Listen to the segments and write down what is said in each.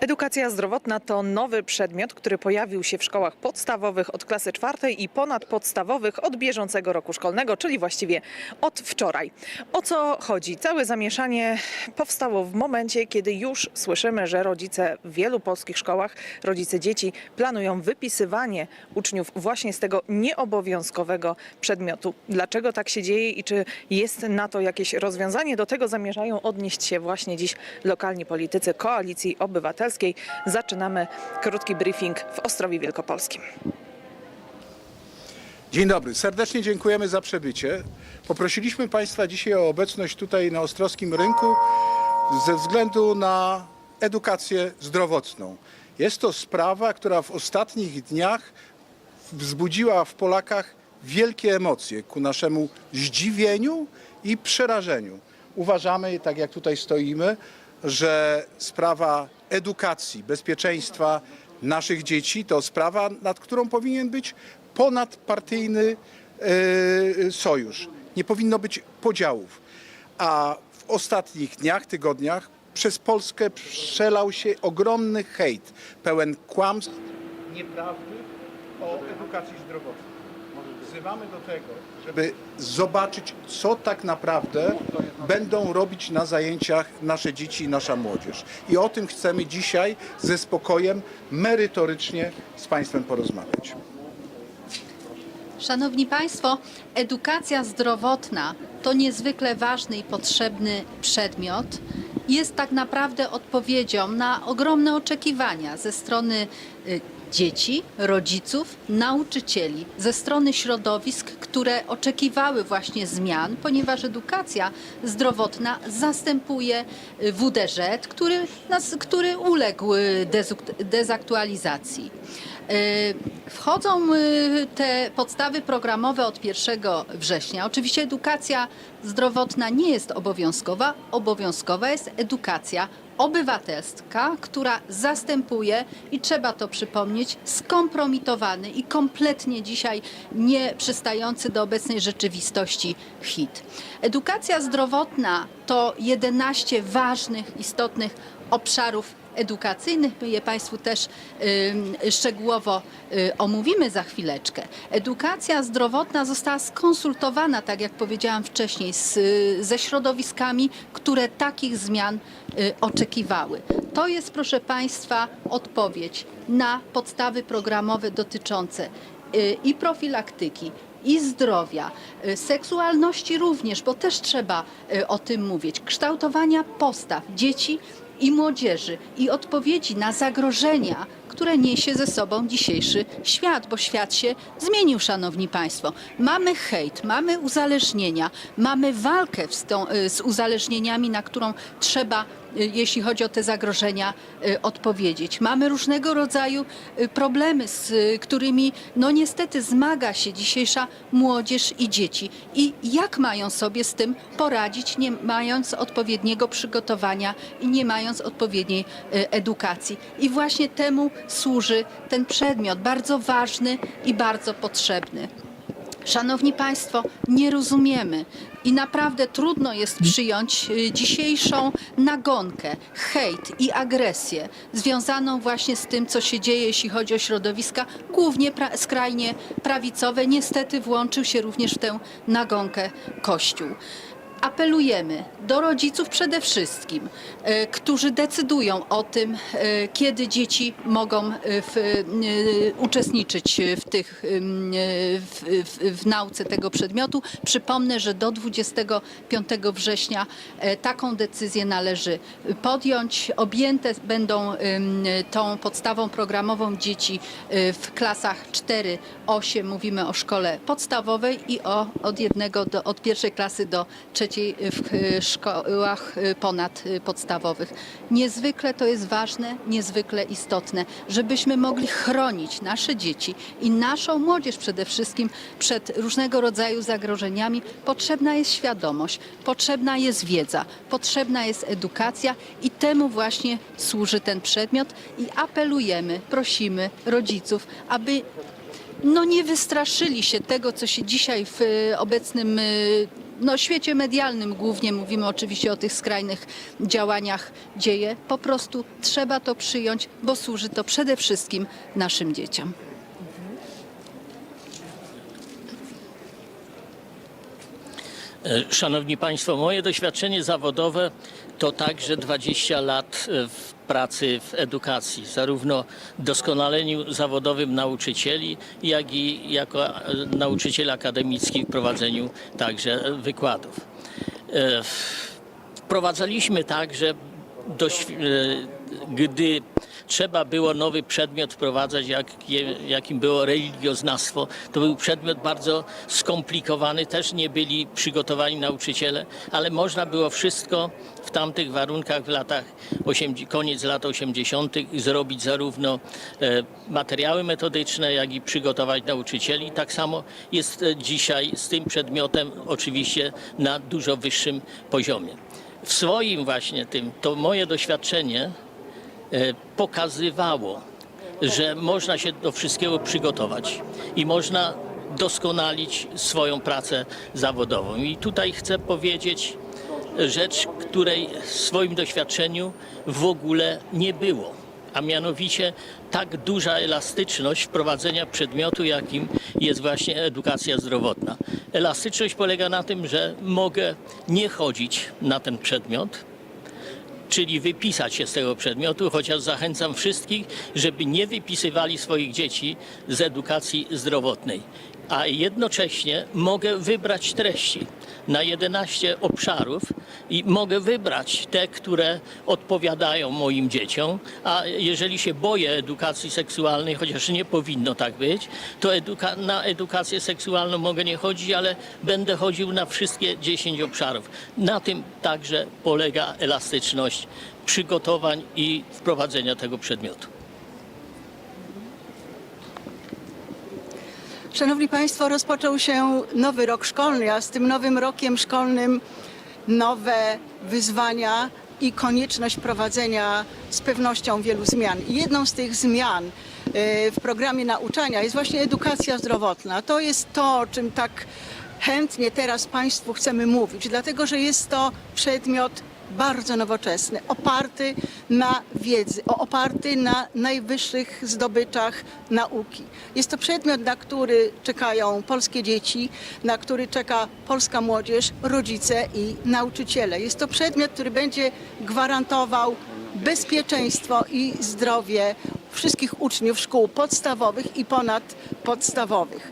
Edukacja zdrowotna to nowy przedmiot, który pojawił się w szkołach podstawowych od klasy czwartej i ponadpodstawowych od bieżącego roku szkolnego, czyli właściwie od wczoraj. O co chodzi? Całe zamieszanie powstało w momencie, kiedy już słyszymy, że rodzice w wielu polskich szkołach, rodzice dzieci planują wypisywanie uczniów właśnie z tego nieobowiązkowego przedmiotu. Dlaczego tak się dzieje i czy jest na to jakieś rozwiązanie? Do tego zamierzają odnieść się właśnie dziś lokalni politycy Koalicji Obywatelskiej. Zaczynamy krótki briefing w Ostrowie Wielkopolskim. Dzień dobry, serdecznie dziękujemy za przybycie. Poprosiliśmy Państwa dzisiaj o obecność tutaj na Ostrowskim Rynku ze względu na edukację zdrowotną. Jest to sprawa, która w ostatnich dniach wzbudziła w Polakach wielkie emocje ku naszemu zdziwieniu i przerażeniu. Uważamy, tak jak tutaj stoimy, że sprawa edukacji, bezpieczeństwa naszych dzieci to sprawa, nad którą powinien być ponadpartyjny e, sojusz. Nie powinno być podziałów. A w ostatnich dniach, tygodniach przez Polskę przelał się ogromny hejt, pełen kłamstw, nieprawdy o edukacji zdrowotnej. Wzywamy do tego, żeby zobaczyć, co tak naprawdę będą robić na zajęciach nasze dzieci i nasza młodzież. I o tym chcemy dzisiaj ze spokojem merytorycznie z Państwem porozmawiać. Szanowni Państwo, edukacja zdrowotna to niezwykle ważny i potrzebny przedmiot. Jest tak naprawdę odpowiedzią na ogromne oczekiwania ze strony y, dzieci, rodziców, nauczycieli, ze strony środowisk, które oczekiwały właśnie zmian, ponieważ edukacja zdrowotna zastępuje y, WDŻ, który, nas- który uległ dezaktualizacji. Y, Wchodzą y, te podstawy programowe od 1 września. Oczywiście edukacja zdrowotna nie jest obowiązkowa. Obowiązkowa jest edukacja obywatelska, która zastępuje, i trzeba to przypomnieć, skompromitowany i kompletnie dzisiaj nie przystający do obecnej rzeczywistości hit. Edukacja zdrowotna to 11 ważnych, istotnych obszarów edukacyjnych. My je Państwu też y, szczegółowo y, omówimy za chwileczkę. Edukacja zdrowotna została skonsultowana, tak jak powiedziałam wcześniej, z, ze środowiskami, które takich zmian y, oczekiwały. To jest, proszę Państwa, odpowiedź na podstawy programowe dotyczące i profilaktyki, i zdrowia, seksualności również, bo też trzeba o tym mówić, kształtowania postaw dzieci i młodzieży i odpowiedzi na zagrożenia, które niesie ze sobą dzisiejszy świat, bo świat się zmienił, szanowni państwo. Mamy hejt, mamy uzależnienia, mamy walkę z, tą, y, z uzależnieniami, na którą trzeba y, jeśli chodzi o te zagrożenia, y, odpowiedzieć. Mamy różnego rodzaju problemy, z którymi no niestety zmaga się dzisiejsza młodzież i dzieci. I jak mają sobie z tym poradzić, nie mając odpowiedniego przygotowania i nie mając odpowiedniej edukacji. I właśnie temu służy ten przedmiot, bardzo ważny i bardzo potrzebny. Szanowni Państwo, nie rozumiemy i naprawdę trudno jest przyjąć y, dzisiejszą nagonkę, hejt i agresję związaną właśnie z tym, co się dzieje, jeśli chodzi o środowiska, głównie pra- skrajnie prawicowe. Niestety włączył się również w tę nagonkę Kościół. Apelujemy do rodziców przede wszystkim, e, którzy decydują o tym, e, kiedy dzieci mogą e, w, uczestniczyć w, tych, w, w, w nauce tego przedmiotu. Przypomnę, że do 25 września taką decyzję należy podjąć. Objęte będą tą podstawą programową dzieci w klasach 4-8, mówimy o szkole podstawowej i o, od jednego do, od pierwszej klasy do trzeciej w e, szkołach e, ponadpodstawowych. Niezwykle to jest ważne, niezwykle istotne, żebyśmy mogli chronić nasze dzieci i naszą młodzież przede wszystkim przed różnego rodzaju zagrożeniami. Potrzebna jest świadomość, potrzebna jest wiedza, potrzebna jest edukacja i temu właśnie służy ten przedmiot i apelujemy, prosimy rodziców, aby no nie wystraszyli się tego, co się dzisiaj w e, obecnym e, no, świecie medialnym głównie mówimy oczywiście o tych skrajnych działaniach dzieje. Po prostu trzeba to przyjąć, bo służy to przede wszystkim naszym dzieciom. E, Szanowni Państwo, moje doświadczenie zawodowe to także 20 lat e, w pracy w edukacji, zarówno doskonaleniu zawodowym nauczycieli, jak i jako e, nauczyciel akademicki w prowadzeniu także wykładów. E, Wprowadzaliśmy także, dość, e, gdy trzeba było nowy przedmiot wprowadzać, jakim było religioznawstwo, to był przedmiot bardzo skomplikowany, też nie byli przygotowani nauczyciele, ale można było wszystko w tamtych warunkach w latach 80, koniec lat 80. zrobić zarówno e, materiały metodyczne, jak i przygotować nauczycieli. Tak samo jest e, dzisiaj z tym przedmiotem oczywiście na dużo wyższym poziomie. W swoim właśnie tym, to moje doświadczenie pokazywało, że można się do wszystkiego przygotować i można doskonalić swoją pracę zawodową. I tutaj chcę powiedzieć rzecz, której w swoim doświadczeniu w ogóle nie było. A mianowicie tak duża elastyczność wprowadzenia przedmiotu, jakim jest właśnie edukacja zdrowotna. Elastyczność polega na tym, że mogę nie chodzić na ten przedmiot, czyli wypisać się z tego przedmiotu, chociaż zachęcam wszystkich, żeby nie wypisywali swoich dzieci z edukacji zdrowotnej. A jednocześnie mogę wybrać treści na 11 obszarów i mogę wybrać te, które odpowiadają moim dzieciom. A jeżeli się boję edukacji seksualnej, chociaż nie powinno tak być, to eduka- na edukację seksualną mogę nie chodzić, ale będę chodził na wszystkie 10 obszarów. Na tym także polega elastyczność przygotowań i wprowadzenia tego przedmiotu. Szanowni Państwo, rozpoczął się nowy rok szkolny, a z tym nowym rokiem szkolnym nowe wyzwania i konieczność prowadzenia z pewnością wielu zmian. I jedną z tych zmian e, w programie nauczania jest właśnie edukacja zdrowotna. To jest to, o czym tak chętnie teraz Państwu chcemy mówić, dlatego że jest to przedmiot bardzo nowoczesny, oparty na wiedzy, oparty na najwyższych zdobyczach nauki. Jest to przedmiot, na który czekają polskie dzieci, na który czeka polska młodzież, rodzice i nauczyciele. Jest to przedmiot, który będzie gwarantował bezpieczeństwo i zdrowie wszystkich uczniów szkół podstawowych i ponadpodstawowych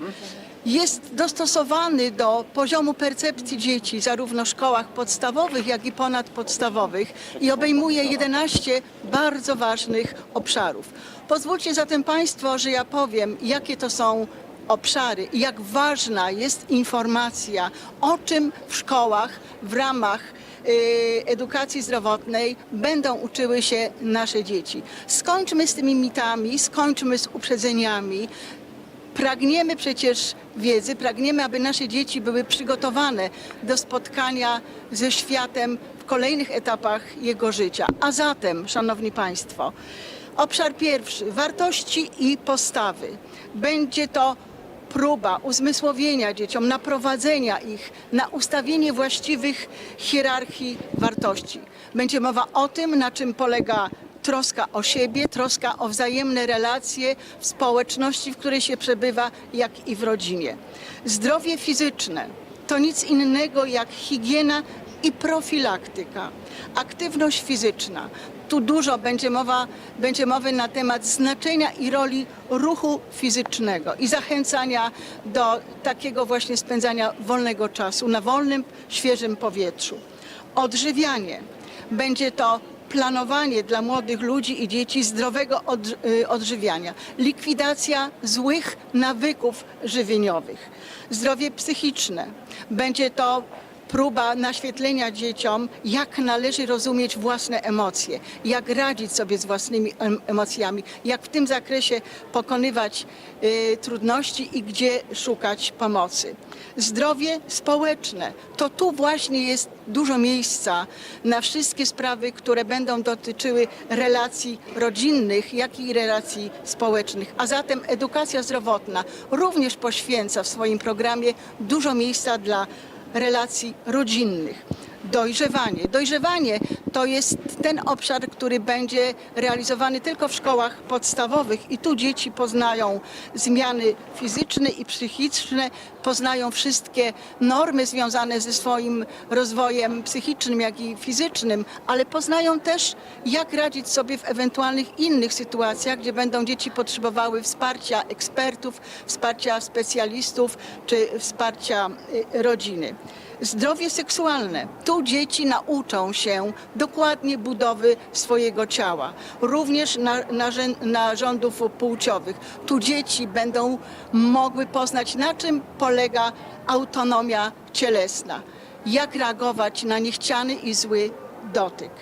jest dostosowany do poziomu percepcji dzieci zarówno w szkołach podstawowych, jak i ponadpodstawowych i obejmuje 11 bardzo ważnych obszarów. Pozwólcie zatem Państwo, że ja powiem, jakie to są obszary i jak ważna jest informacja, o czym w szkołach w ramach y, edukacji zdrowotnej będą uczyły się nasze dzieci. Skończmy z tymi mitami, skończmy z uprzedzeniami, Pragniemy przecież wiedzy, pragniemy, aby nasze dzieci były przygotowane do spotkania ze światem w kolejnych etapach jego życia. A zatem, Szanowni Państwo, obszar pierwszy wartości i postawy. Będzie to próba uzmysłowienia dzieciom, naprowadzenia ich na ustawienie właściwych hierarchii wartości. Będzie mowa o tym, na czym polega troska o siebie, troska o wzajemne relacje w społeczności, w której się przebywa, jak i w rodzinie. Zdrowie fizyczne to nic innego jak higiena i profilaktyka. Aktywność fizyczna. Tu dużo będzie, mowa, będzie mowy na temat znaczenia i roli ruchu fizycznego i zachęcania do takiego właśnie spędzania wolnego czasu na wolnym, świeżym powietrzu. Odżywianie. Będzie to planowanie dla młodych ludzi i dzieci zdrowego y, odżywiania, likwidacja złych nawyków żywieniowych, zdrowie psychiczne. Będzie to próba naświetlenia dzieciom, jak należy rozumieć własne emocje, jak radzić sobie z własnymi em- emocjami, jak w tym zakresie pokonywać y, trudności i gdzie szukać pomocy. Zdrowie społeczne. To tu właśnie jest dużo miejsca na wszystkie sprawy, które będą dotyczyły relacji rodzinnych, jak i relacji społecznych. A zatem edukacja zdrowotna również poświęca w swoim programie dużo miejsca dla relacji rodzinnych. Dojrzewanie. Dojrzewanie to jest ten obszar, który będzie realizowany tylko w szkołach podstawowych i tu dzieci poznają zmiany fizyczne i psychiczne, poznają wszystkie normy związane ze swoim rozwojem psychicznym, jak i fizycznym, ale poznają też, jak radzić sobie w ewentualnych innych sytuacjach, gdzie będą dzieci potrzebowały wsparcia ekspertów, wsparcia specjalistów czy wsparcia y, rodziny. Zdrowie seksualne. Tu dzieci nauczą się dokładnie budowy swojego ciała, również narządów płciowych. Tu dzieci będą mogły poznać, na czym polega autonomia cielesna, jak reagować na niechciany i zły dotyk.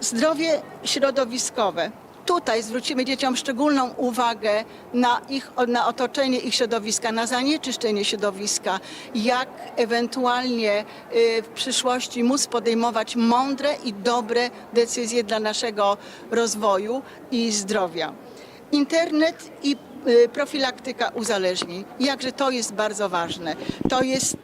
Zdrowie środowiskowe. Tutaj zwrócimy dzieciom szczególną uwagę na, ich, na otoczenie ich środowiska, na zanieczyszczenie środowiska, jak ewentualnie y, w przyszłości móc podejmować mądre i dobre decyzje dla naszego rozwoju i zdrowia. Internet i y, profilaktyka uzależnień. Jakże to jest bardzo ważne. To jest y,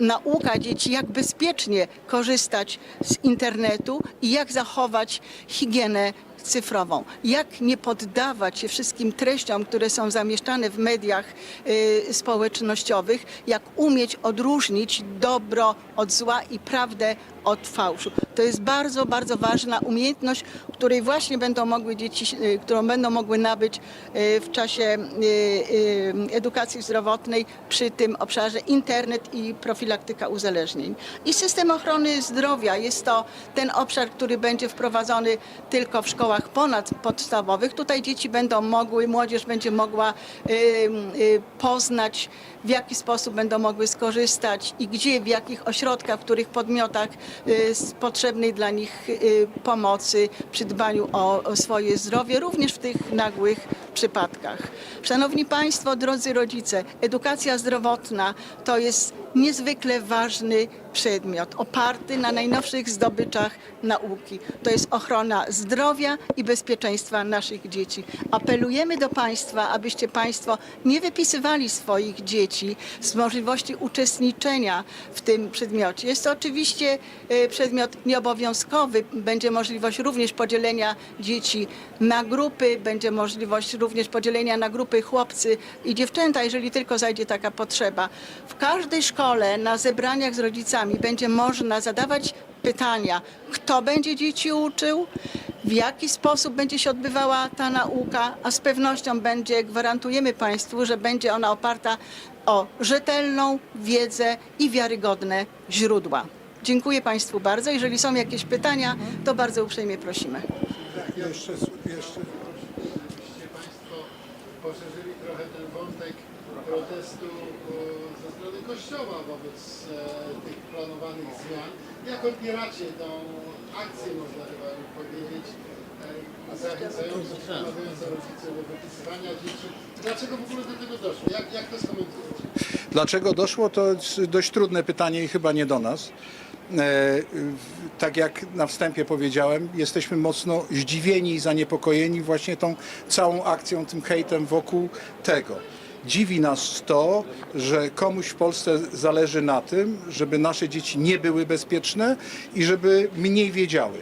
nauka dzieci, jak bezpiecznie korzystać z internetu i jak zachować higienę cyfrową. Jak nie poddawać się wszystkim treściom, które są zamieszczane w mediach y, społecznościowych, jak umieć odróżnić dobro od zła i prawdę od fałszu. To jest bardzo, bardzo ważna umiejętność, której właśnie będą mogły dzieci, y, którą będą mogły nabyć y, w czasie edukacji zdrowotnej przy tym obszarze internet i profilaktyka uzależnień. I system ochrony zdrowia jest to ten obszar, który będzie wprowadzony tylko w szkołach ponadpodstawowych. Tutaj dzieci będą mogły, młodzież będzie mogła y, y, poznać, w jaki sposób będą mogły skorzystać i gdzie, w jakich ośrodkach, w których podmiotach y, z potrzebnej dla nich pomocy przy dbaniu o, o swoje zdrowie, również w tych nagłych przypadkach. Szanowni Państwo, drodzy rodzice, edukacja zdrowotna to jest niezwykle ważny przedmiot, oparty na najnowszych zdobyczach nauki. To jest ochrona zdrowia i bezpieczeństwa naszych dzieci. Apelujemy do Państwa, abyście Państwo nie wypisywali swoich dzieci z możliwości uczestniczenia w tym przedmiocie. Jest to oczywiście e, przedmiot nieobowiązkowy. Będzie możliwość również podzielenia dzieci na grupy, będzie możliwość również podzielenia na grupy chłopcy i dziewczęta, jeżeli tylko zajdzie taka potrzeba. W każdej szkole na zebraniach z rodzicami będzie można zadawać pytania, kto będzie dzieci uczył, w jaki sposób będzie się odbywała ta nauka, a z pewnością będzie, gwarantujemy Państwu, że będzie ona oparta o rzetelną wiedzę i wiarygodne źródła. Dziękuję Państwu bardzo. Jeżeli są jakieś pytania, to bardzo uprzejmie prosimy. Jeszcze, jeszcze. Gdybyście Państwo poszerzyli trochę ten wątek protestu e, ze strony Kościoła wobec e, tych planowanych zmian. Jak odbieracie tą akcję, można chyba powiedzieć, e, zachęcającą, rodziców do wypisywania dzieci? Dlaczego w ogóle do tego doszło? Jak, jak to skomentujecie? Dlaczego doszło, to jest dość trudne pytanie i chyba nie do nas. E, tak jak na wstępie powiedziałem, jesteśmy mocno zdziwieni i zaniepokojeni właśnie tą całą akcją, tym hejtem wokół tego. Dziwi nas to, że komuś w Polsce zależy na tym, żeby nasze dzieci nie były bezpieczne i żeby mniej wiedziały.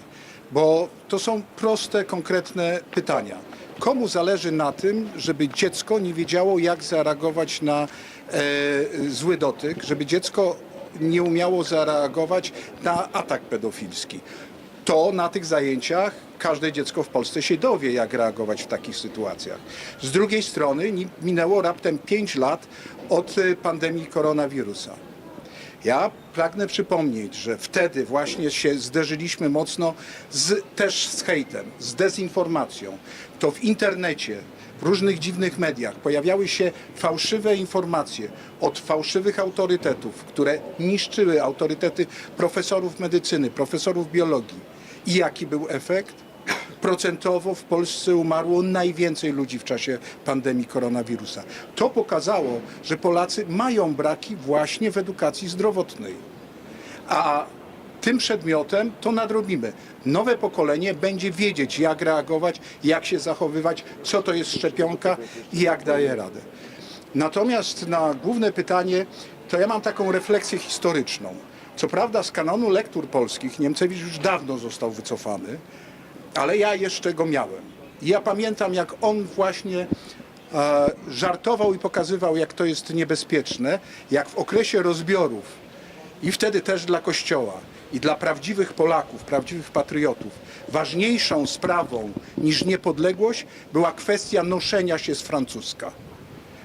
Bo to są proste, konkretne pytania. Komu zależy na tym, żeby dziecko nie wiedziało, jak zareagować na e, zły dotyk, żeby dziecko nie umiało zareagować na atak pedofilski? To na tych zajęciach każde dziecko w Polsce się dowie, jak reagować w takich sytuacjach. Z drugiej strony minęło raptem 5 lat od e, pandemii koronawirusa. Ja pragnę przypomnieć, że wtedy właśnie się zderzyliśmy mocno z, też z hejtem, z dezinformacją. To w internecie, w różnych dziwnych mediach pojawiały się fałszywe informacje od fałszywych autorytetów, które niszczyły autorytety profesorów medycyny, profesorów biologii. I jaki był efekt? Procentowo w Polsce umarło najwięcej ludzi w czasie pandemii koronawirusa. To pokazało, że Polacy mają braki właśnie w edukacji zdrowotnej. A tym przedmiotem to nadrobimy. Nowe pokolenie będzie wiedzieć, jak reagować, jak się zachowywać, co to jest szczepionka i jak daje radę. Natomiast na główne pytanie, to ja mam taką refleksję historyczną. Co prawda z kanonu lektur polskich Niemcewicz już dawno został wycofany, ale ja jeszcze go miałem. I ja pamiętam, jak on właśnie e, żartował i pokazywał, jak to jest niebezpieczne, jak w okresie rozbiorów i wtedy też dla Kościoła i dla prawdziwych Polaków, prawdziwych patriotów, ważniejszą sprawą niż niepodległość była kwestia noszenia się z francuska.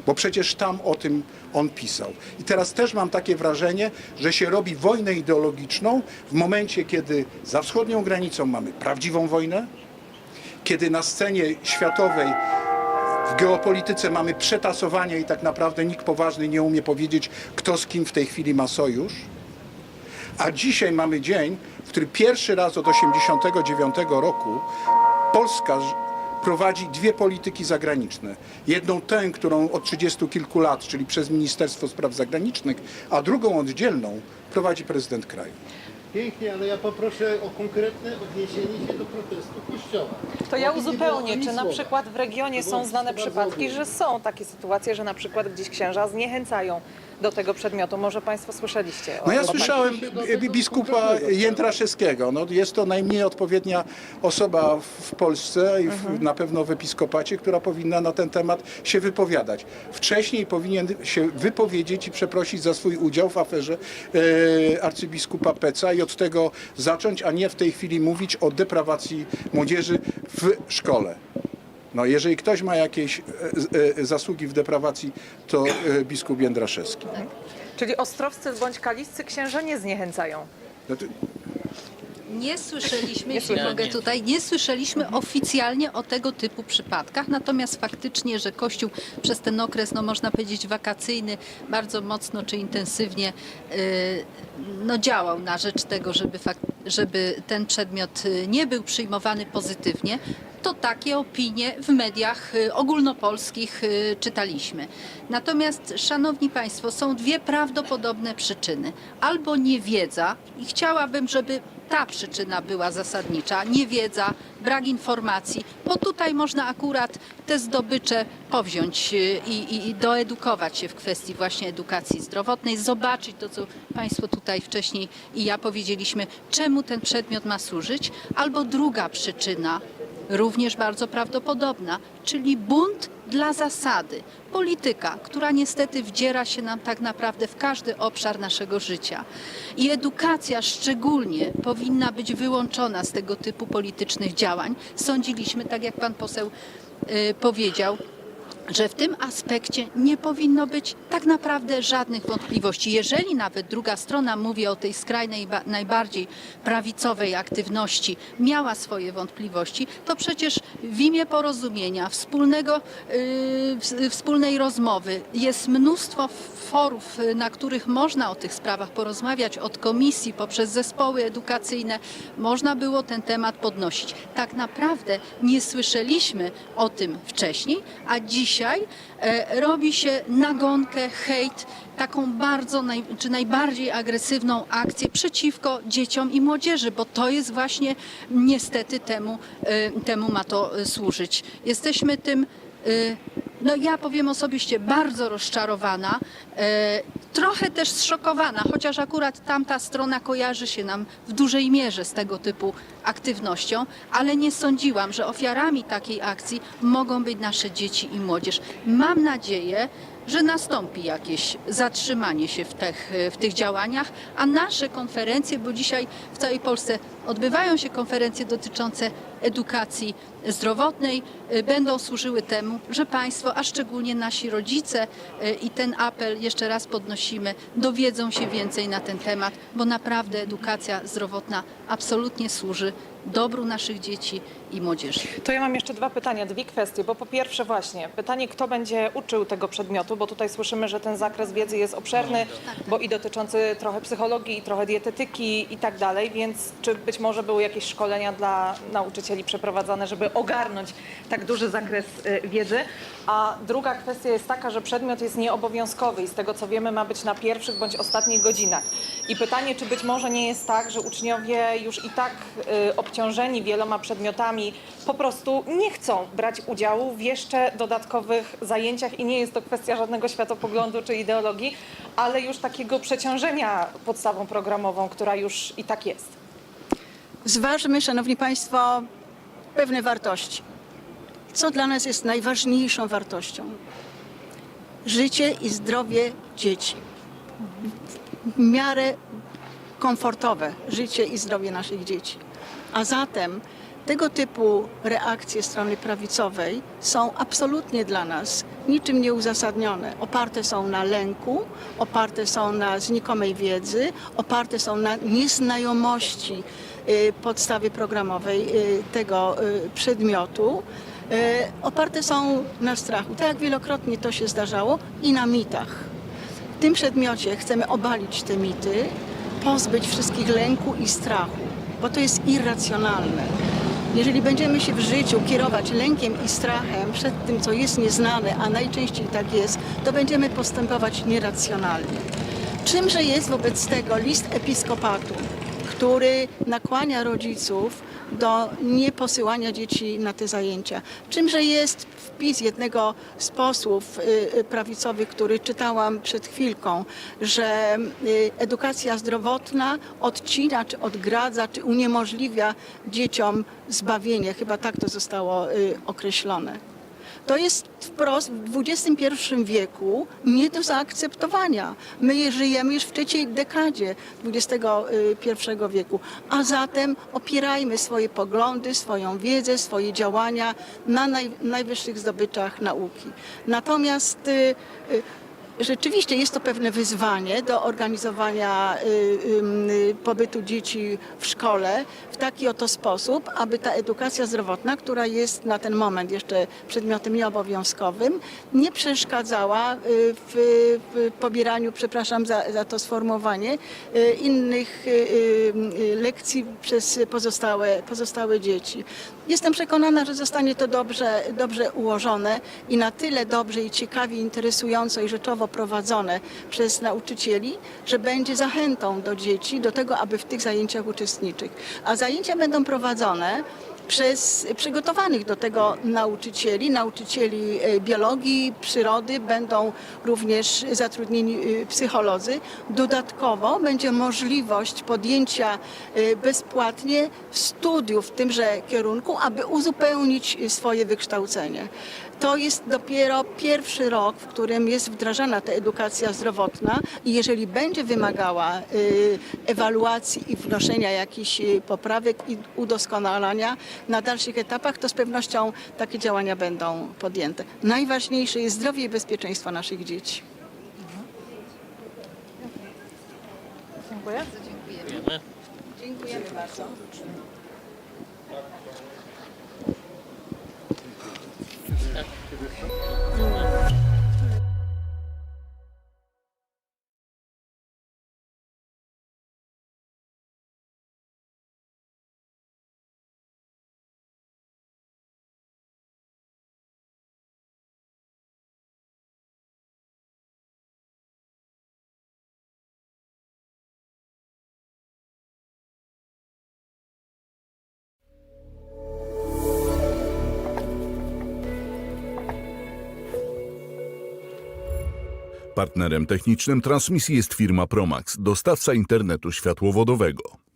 Bo przecież tam o tym on pisał. I teraz też mam takie wrażenie, że się robi wojnę ideologiczną w momencie, kiedy za wschodnią granicą mamy prawdziwą wojnę, kiedy na scenie światowej w geopolityce mamy przetasowanie i tak naprawdę nikt poważny nie umie powiedzieć, kto z kim w tej chwili ma sojusz. A dzisiaj mamy dzień, w którym pierwszy raz od 1989 roku Polska prowadzi dwie polityki zagraniczne. Jedną tę, którą od 30 kilku lat, czyli przez Ministerstwo Spraw Zagranicznych, a drugą oddzielną prowadzi prezydent kraju. Pięknie, ale ja poproszę o konkretne odniesienie się do protestu Kościoła. To ja uzupełnię, czy na przykład w regionie są znane przypadki, że są takie sytuacje, że na przykład gdzieś księża zniechęcają do tego przedmiotu. Może Państwo słyszeliście o No ja słyszałem biskupa Jędraszewskiego. No, jest to najmniej odpowiednia osoba w- Polsce i w, na pewno w episkopacie, która powinna na ten temat się wypowiadać. Wcześniej powinien się wypowiedzieć i przeprosić za swój udział w aferze e, arcybiskupa Peca i od tego zacząć, a nie w tej chwili mówić o deprawacji młodzieży w szkole. No, jeżeli ktoś ma jakieś e, e, zasługi w deprawacji, to e, biskup Jędraszewski. Czyli ostrowscy bądź kaliscy księża nie zniechęcają. No Nie słyszeliśmy, jeśli mogę Nie. tutaj, nie słyszeliśmy oficjalnie o tego typu przypadkach, natomiast faktycznie, że Kościół przez ten okres, no można powiedzieć wakacyjny, bardzo mocno czy intensywnie y, no działał na rzecz tego, żeby, fak- żeby ten przedmiot y, nie był przyjmowany pozytywnie, to takie opinie w mediach y, ogólnopolskich y, czytaliśmy. Natomiast, szanowni państwo, są dwie prawdopodobne przyczyny. Albo niewiedza i chciałabym, żeby ta przyczyna była zasadnicza, niewiedza, brak informacji, bo tutaj można akurat te zdobycze powziąć y, i, i, i doedukować się w kwestii właśnie edukacji zdrowotnej, zobaczyć to, co Państwo tutaj wcześniej i ja powiedzieliśmy, czemu ten przedmiot ma służyć, albo druga przyczyna, również bardzo prawdopodobna, czyli bunt dla zasady. Polityka, która niestety wdziera się nam tak naprawdę w każdy obszar naszego życia. I edukacja szczególnie powinna być wyłączona z tego typu politycznych działań. Sądziliśmy, tak jak pan poseł y, powiedział, że w tym aspekcie nie powinno być tak naprawdę żadnych wątpliwości. Jeżeli nawet druga strona mówi o tej skrajnej, ba- najbardziej prawicowej aktywności, miała swoje wątpliwości, to przecież w imię porozumienia, wspólnego, yy, wspólnej rozmowy jest mnóstwo forów, na których można o tych sprawach porozmawiać, od komisji poprzez zespoły edukacyjne, można było ten temat podnosić. Tak naprawdę nie słyszeliśmy o tym wcześniej, a dzisiaj e, robi się nagonkę, hejt, taką bardzo, naj, czy najbardziej agresywną akcję przeciwko dzieciom i młodzieży, bo to jest właśnie niestety temu, e, temu ma to e, służyć. Jesteśmy tym No ja powiem osobiście bardzo rozczarowana, e, trochę też zszokowana, chociaż akurat tamta strona kojarzy się nam w dużej mierze z tego typu aktywnością, ale nie sądziłam, że ofiarami takiej akcji mogą być nasze dzieci i młodzież. Mam nadzieję, że nastąpi jakieś zatrzymanie się w tych, w tych działaniach, a nasze konferencje, bo dzisiaj w całej Polsce odbywają się konferencje dotyczące edukacji zdrowotnej, y, będą służyły temu, że Państwo, a szczególnie nasi rodzice y, i ten apel jeszcze raz podnosimy, dowiedzą się więcej na ten temat, bo naprawdę edukacja zdrowotna absolutnie służy dobru naszych dzieci i młodzieży. To ja mam jeszcze dwa pytania, dwie kwestie, bo po pierwsze właśnie pytanie, kto będzie uczył tego przedmiotu, bo tutaj słyszymy, że ten zakres wiedzy jest obszerny, bo i dotyczący trochę psychologii, i trochę dietetyki i tak dalej, więc czy być może były jakieś szkolenia dla nauczycieli przeprowadzone, żeby ogarnąć tak duży zakres y, wiedzy? A druga kwestia jest taka, że przedmiot jest nieobowiązkowy i z tego co wiemy ma być na pierwszych bądź ostatnich godzinach. I pytanie, czy być może nie jest tak, że uczniowie już i tak y, obciążeni wieloma przedmiotami po prostu nie chcą brać udziału w jeszcze dodatkowych zajęciach i nie jest to kwestia żadnego światopoglądu czy ideologii, ale już takiego przeciążenia podstawą programową, która już i tak jest. Zważmy, Szanowni Państwo, pewne wartości. Co dla nas jest najważniejszą wartością? Życie i zdrowie dzieci. W miarę komfortowe życie i zdrowie naszych dzieci. A zatem tego typu reakcje strony prawicowej są absolutnie dla nas niczym nieuzasadnione. Oparte są na lęku, oparte są na znikomej wiedzy, oparte są na nieznajomości y, podstawy programowej y, tego y, przedmiotu. Oparte są na strachu, tak wielokrotnie to się zdarzało, i na mitach. W tym przedmiocie chcemy obalić te mity, pozbyć wszystkich lęku i strachu, bo to jest irracjonalne. Jeżeli będziemy się w życiu kierować lękiem i strachem przed tym, co jest nieznane, a najczęściej tak jest, to będziemy postępować nieracjonalnie. Czymże jest wobec tego list episkopatu, który nakłania rodziców do nieposyłania dzieci na te zajęcia? Czymże jest wpis jednego z posłów y, y, prawicowych, który czytałam przed chwilką, że y, edukacja zdrowotna odcina, czy odgradza, czy uniemożliwia dzieciom zbawienie. Chyba tak to zostało określone. To jest wprost w XXI wieku nie do zaakceptowania. My żyjemy już w trzeciej dekadzie XXI wieku, a zatem opierajmy swoje poglądy, swoją wiedzę, swoje działania na naj, najwyższych zdobyczach nauki. Natomiast y, y, Rzeczywiście jest to pewne wyzwanie do organizowania y, y, pobytu dzieci w szkole w taki oto sposób, aby ta edukacja zdrowotna, która jest na ten moment jeszcze przedmiotem nieobowiązkowym, nie przeszkadzała y, w, pobieraniu, przepraszam za, za to sformułowanie, innych lekcji przez pozostałe, pozostałe dzieci. Jestem przekonana, że zostanie to dobrze, dobrze ułożone i na tyle dobrze i ciekawie, interesująco i rzeczowo prowadzone przez nauczycieli, że będzie zachętą do dzieci do tego, aby w tych zajęciach uczestniczyć. A zajęcia będą prowadzone przez przygotowanych do tego nauczycieli, nauczycieli e, biologii, przyrody, będą również zatrudnieni e, psycholodzy. Dodatkowo będzie możliwość podjęcia e, bezpłatnie studiów w tymże kierunku, aby uzupełnić swoje wykształcenie. To jest dopiero pierwszy rok, w którym jest wdrażana ta edukacja zdrowotna i jeżeli będzie wymagała y, ewaluacji i wnoszenia jakichś y, poprawek i udoskonalania na dalszych etapach, to z pewnością takie działania będą podjęte. Najważniejsze jest zdrowie i bezpieczeństwo naszych dzieci. Dziękuję. Dziękujemy. Dziękujemy bardzo. Partnerem technicznym transmisji jest firma Promax, dostawca internetu światłowodowego.